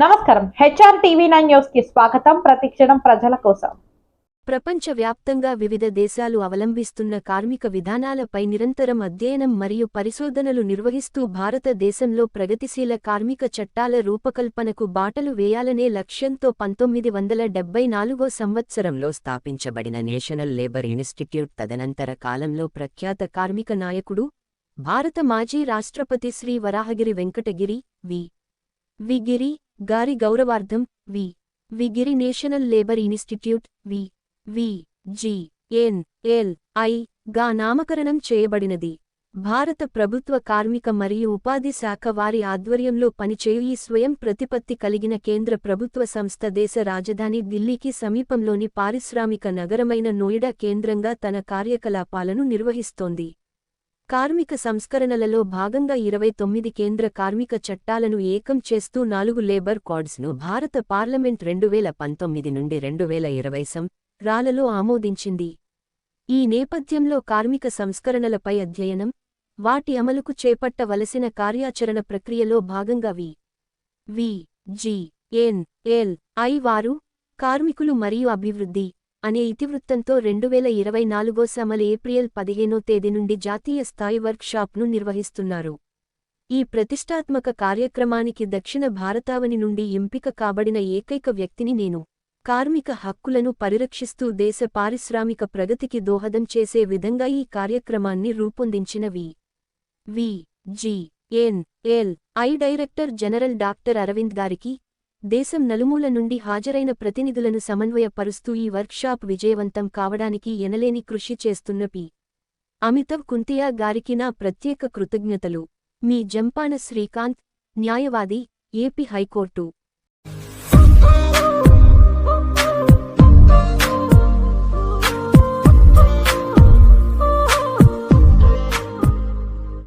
నమస్కారం. HR TV nine న్యూస్కి స్వాగతం. ప్రతిక్షణం ప్రజల కోసం. ప్రపంచవ్యాప్తంగా వివిధ దేశాలు అవలంబిస్తున్న కార్మిక విధానాలపై నిరంతరం అధ్యయనం మరియు పరిశోధనలు నిర్వహిస్తూ భారతదేశంలో ప్రగతిశీల కార్మిక చట్టాల రూపకల్పనకు బాటలు వేయాలనే లక్ష్యంతో పంతొమ్మిది వందల డెబ్బై నాలుగో సంవత్సరంలో స్థాపించబడిన నేషనల్ లేబర్ ఇన్స్టిట్యూట్ తదనంతర కాలంలో ప్రఖ్యాత కార్మిక నాయకుడు భారత మాజీ రాష్ట్రపతి శ్రీ వరాహగిరి వెంకటగిరి వి. విగిరి గారి గౌరవార్థం వి. విగిరి national labour institute V. V. G. N. L. I. గా నామకరణం చేయబడినది. భారత ప్రభుత్వ కార్మిక మరియు ఉపాధి శాఖ వారి ఆధ్వర్యంలో పనిచేయు ఈ స్వయం ప్రతిపత్తి కలిగిన కేంద్ర ప్రభుత్వ సంస్థ దేశ రాజధాని ఢిల్లీకి సమీపంలోని పారిశ్రామిక నగరమైన నోయిడా కేంద్రంగా తన కార్యకలాపాలను నిర్వహిస్తోంది. కార్మిక సంస్కరణలలో భాగంగా ఇరవై తొమ్మిది కేంద్ర కార్మిక చట్టాలను ఏకం చేస్తూ నాలుగు లేబర్ కోడ్స్ను భారత పార్లమెంట్ రెండు వేల పంతొమ్మిది నుండి రెండు వేల ఇరవై రాలలో ఆమోదించింది. ఈ నేపథ్యంలో కార్మిక సంస్కరణలపై అధ్యయనం వాటి అమలుకు చేపట్టవలసిన కార్యాచరణ ప్రక్రియలో భాగంగా V. V. G. N. L. I. వారు కార్మికులు మరియు అభివృద్ధి అనే ఇతివృత్తంతో రెండు వేల ఇరవై నాలుగో సమల ఏప్రిల్ పదిహేనో తేదీ నుండి జాతీయ స్థాయి వర్క్షాప్ను నిర్వహిస్తున్నారు. ఈ ప్రతిష్టాత్మక కార్యక్రమానికి దక్షిణ భారతావని నుండి ఎంపిక కాబడిన ఏకైక వ్యక్తిని నేను. కార్మిక హక్కులను పరిరక్షిస్తూ దేశ పారిశ్రామిక ప్రగతికి దోహదం చేసే విధంగా ఈ కార్యక్రమాన్ని రూపొందించిన V. V. G. N. L. I. Director general doctor Aravind గారికి దేశం నలుమూల నుండి హాజరైన ప్రతినిధులను సమన్వయపరుస్తూ ఈ వర్క్షాప్ విజయవంతం కావడానికి ఎనలేని కృషి చేస్తున్న పి. అమితవ్ కుంతియా గారికి నా ప్రత్యేక కృతజ్ఞతలు. మీ జంపాన శ్రీకాంత్ న్యాయవాది ఏపీ హైకోర్టు.